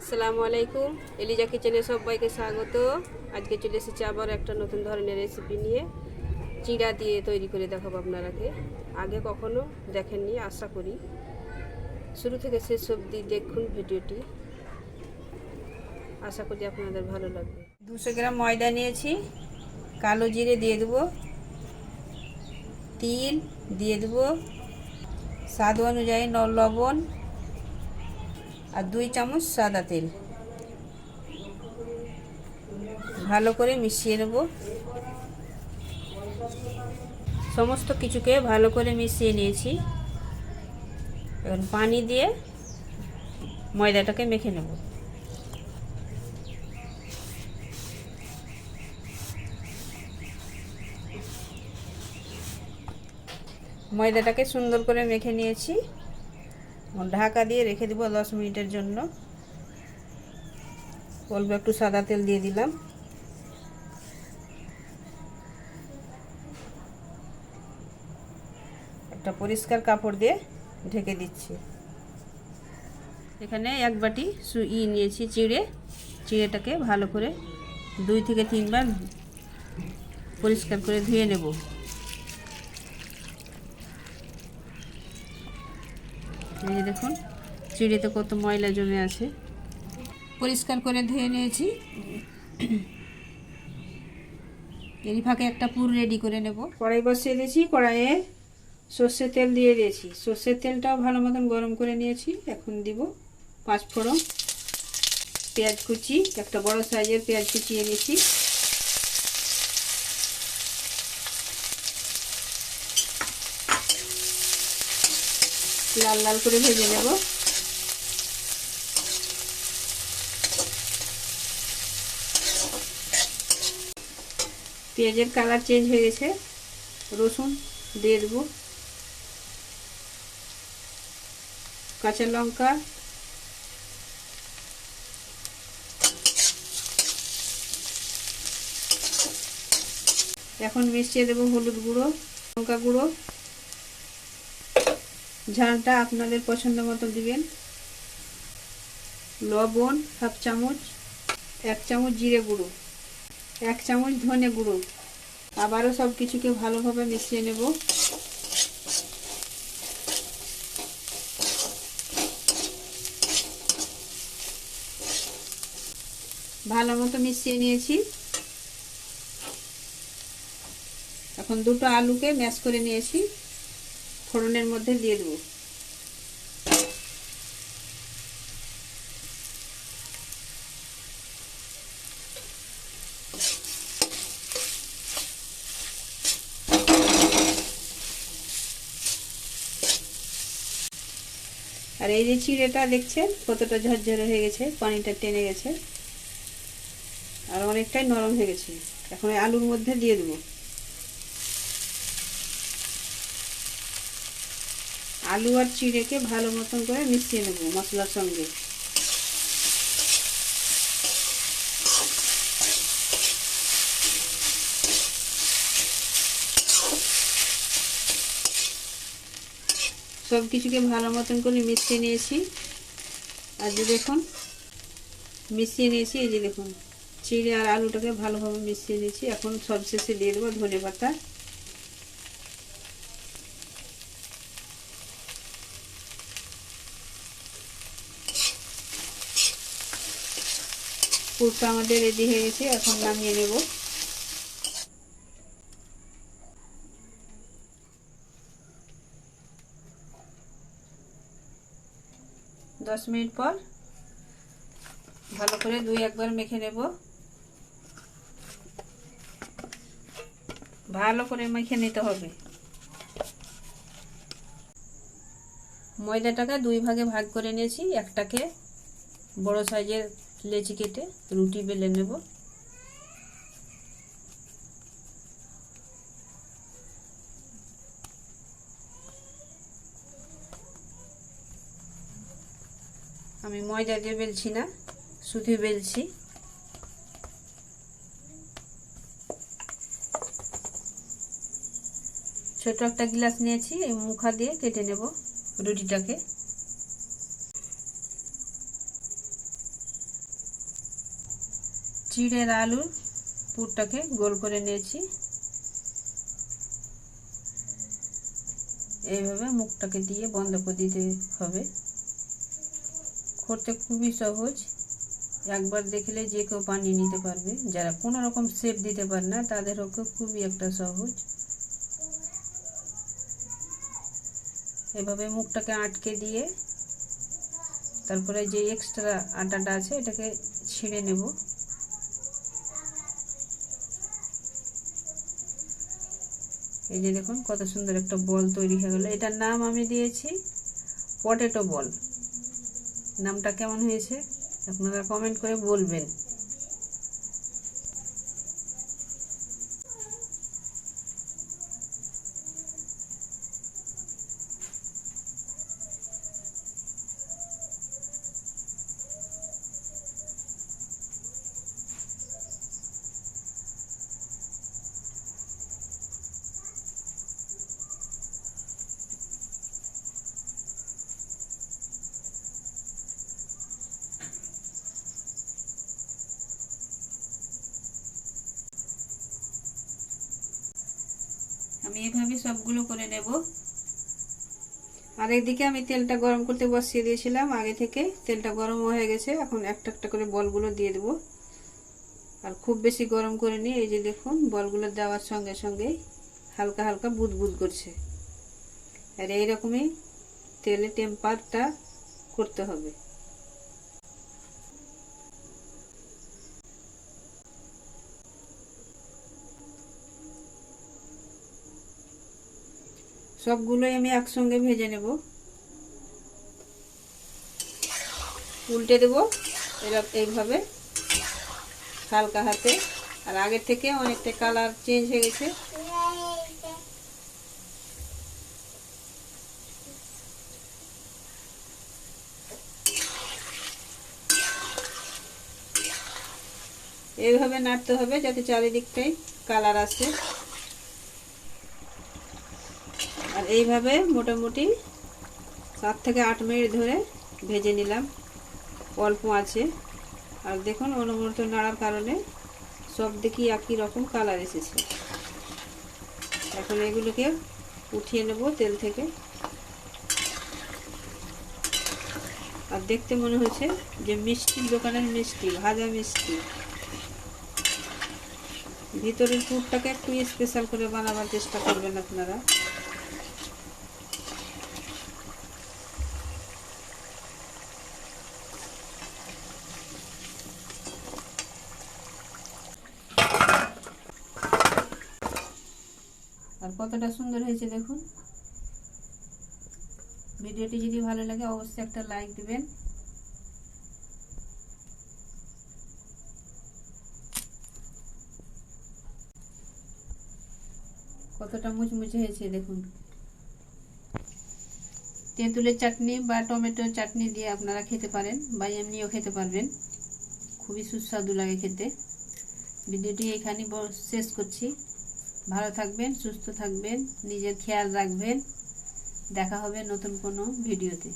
আসসালামু আলাইকুম। এলিজা কিচেনে সবাইকে স্বাগত। আজকে চলে এসেছি আবার একটা নতুন ধরনের রেসিপি নিয়ে। চিড়া দিয়ে তৈরি করে দেখাবো আপনারাকে। আগে কখনো দেখেননি, আশা করি। শুরু থেকে শেষ অবধি দেখুন ভিডিওটি। আশা করি আপনাদের ভালো লাগবে। দুশো গ্রাম ময়দা নিয়েছি। কালো জিরে দিয়ে দেবো। তিল দিয়ে দেবো। স্বাদ অনুযায়ী লবণ। আর দুই চামচ সাদা তেল। ভালো করে মিশিয়ে নেব। সমস্ত কিছুকে ভালো করে মিশিয়ে নিয়েছি। এখন পানি দিয়ে ময়দাটাকে মেখে নেব। ময়দাটাকে সুন্দর করে মেখে নিয়েছি। ঢাকা দিয়ে রেখে দেবো দশ মিনিটের জন্য। অল্প একটু সাদা তেল দিয়ে দিলাম। একটা পরিষ্কার কাপড় দিয়ে ঢেকে দিচ্ছি। এখানে এক বাটি ই নিয়েছি চিড়ে। চিড়েটাকে ভালো করে দুই থেকে তিনবার পরিষ্কার করে ধুয়ে নেব। এই যে দেখুন, চিড়েতে কত ময়লা জমে আছে। পরিষ্কার করে ধুয়ে নিয়েছি। এরই ফাঁকে একটা পুর রেডি করে নেব। কড়াই বসিয়ে দিয়েছি, কড়াইয়ে সর্ষের তেল দিয়ে দিয়েছি। সর্ষের তেলটাও ভালো মতন গরম করে নিয়েছি। এখন দিব পাঁচ ফোড়ন পেঁয়াজ কুচি, একটা বড় সাইজের পেঁয়াজ কুচিয়ে নিয়েছি লাল লাল করে ভেজে নেব। পেঁয়াজের কালার চেঞ্জ হয়ে গেছে। রসুন দিয়ে দেবো কাঁচা লঙ্কা। এখন মিশিয়ে দেবো হলুদ গুঁড়ো, লঙ্কা গুঁড়ো। ঝালটা আপনাদের পছন্দ মতো দিবেন। লবণ হাফ চামচ, এক চামচ জিরে গুঁড়ো, এক চামচ ধনে গুঁড়ো। আবারও সব কিছুকে ভালোভাবে মিশিয়ে নেব। ভালো মতো মিশিয়ে নিয়েছি। এখন দুটো আলুকে ম্যাশ করে নিয়েছি। ফোড়নের মধ্যে দিয়ে দেবো। আর এই যে চিড়েটা দেখছেন, কতটা ঝরঝরে হয়ে গেছে, পানিটা টেনে গেছে। আর অনেকটাই নরম হয়ে গেছে। এখন আলুর মধ্যে দিয়ে দেবো। আলু আর চিড়েকে ভালো মতন করে মিশিয়ে নেব মশলার সঙ্গে। সব কিছুকে ভালো মতন করে মিশিয়ে নিয়েছি। আর যে দেখুন, মিশিয়ে নিয়েছি, এই যে দেখুন, চিড়ে আর আলুটাকে ভালোভাবে মিশিয়ে নিয়েছি। এখন সব শেষে দিয়ে দেবো ধনে পাতা। পুরটা আমাদের রেডি হয়ে গেছে, এখন নামিয়ে নেব। দশ মিনিট পর ভালো করে দুই একবার মেখে নেব। ভালো করে মেখে নিতে হবে। ময়দাটাকে দুই ভাগে ভাগ করে নিয়েছি, একটাকে বড় সাইজের লেচি কেটে রুটি বেলে নেব। আমি ময়দা দিয়ে বেলছি না শুধু বেলছি। ছোট একটা গ্লাস নিয়েছি, এই মুখা দিয়ে কেটে নেব রুটিটাকে। চিড়ের আলুর পুরটাকে গোল করে নিয়েছি। এইভাবে মুখটাকে দিয়ে বন্ধ করে দিতে হবে। করতে খুবই সহজ। একবার দেখলে যে কেউ বানিয়ে নিতে পারবে। যারা কোনো রকম শেপ দিতে পারে না তাদের পক্ষে খুবই একটা সহজ। এভাবে মুখটাকে আটকে দিয়ে তারপরে যে এক্সট্রা আটাটা আছে, এটাকে ছিঁড়ে নেব। এই যে দেখুন, কত সুন্দর একটা বল তৈরি হয়ে গেল। এটার নাম আমি দিয়েছি পটেটো বল। নামটা কেমন হয়েছে? আপনারা কমেন্ট করে বলবেন। এভাবে সবগুলো করে নেব। আর একদিকে আমি তেলটা গরম করতে বসিয়ে দিয়েছিলাম। আগে থেকে তেলটা গরম হয়ে গেছে। এখন একটা একটা করে বলগুলো দিয়ে দেব। আর খুব বেশি গরম করে নিই এই যে দেখুন, বলগুলো দেওয়ার সঙ্গে সঙ্গে হালকা হালকা বুদ বুদ করছে। আর এইরকমই তেলে টেম্পারটা করতে হবে। সবগুলোই আমি একসঙ্গে ভেজে নেব। উল্টে দেব এরকম এইভাবে হালকা হাতে। আর আগের থেকে অনেকটা কালার চেঞ্জ হয়ে গেছে। এইভাবে নাড়তে হবে যাতে চারিদিকটাই কালার আসে আর এইভাবে মোটামুটি সাত থেকে আট মিনিট ধরে ভেজে নিলাম। অল্প আছে। আর দেখুন অনুমত নাড়ার কারণে সব দেখি একই রকম কালার এসেছে। এখন এগুলোকে উঠিয়ে নেব তেল থেকে। আর দেখতে মনে হচ্ছে যে মিষ্টির দোকানের মিষ্টি, ভাজা মিষ্টি। ভিতরের পুরটাকে একটু স্পেশাল করে বানাবার চেষ্টা করবেন আপনারা। কতটা সুন্দর হয়েছে দেখুন। ভিডিওটি যদি ভালো লাগে অবশ্যই একটা লাইক দিবেন। কতটা মুচমুচে হয়েছে দেখুন। তেঁতুলের চাটনি বা টমেটো চাটনি দিয়ে আপনারা খেতে পারেন বা এমনিও খেতে পারবেন। খুবই সুস্বাদু লাগে খেতে। ভিডিওটি এখানেই শেষ করছি। ভালো থাকবেন সুস্থ থাকবেন নিজের খেয়াল রাখবেন। দেখা হবে নতুন কোনো ভিডিওতে।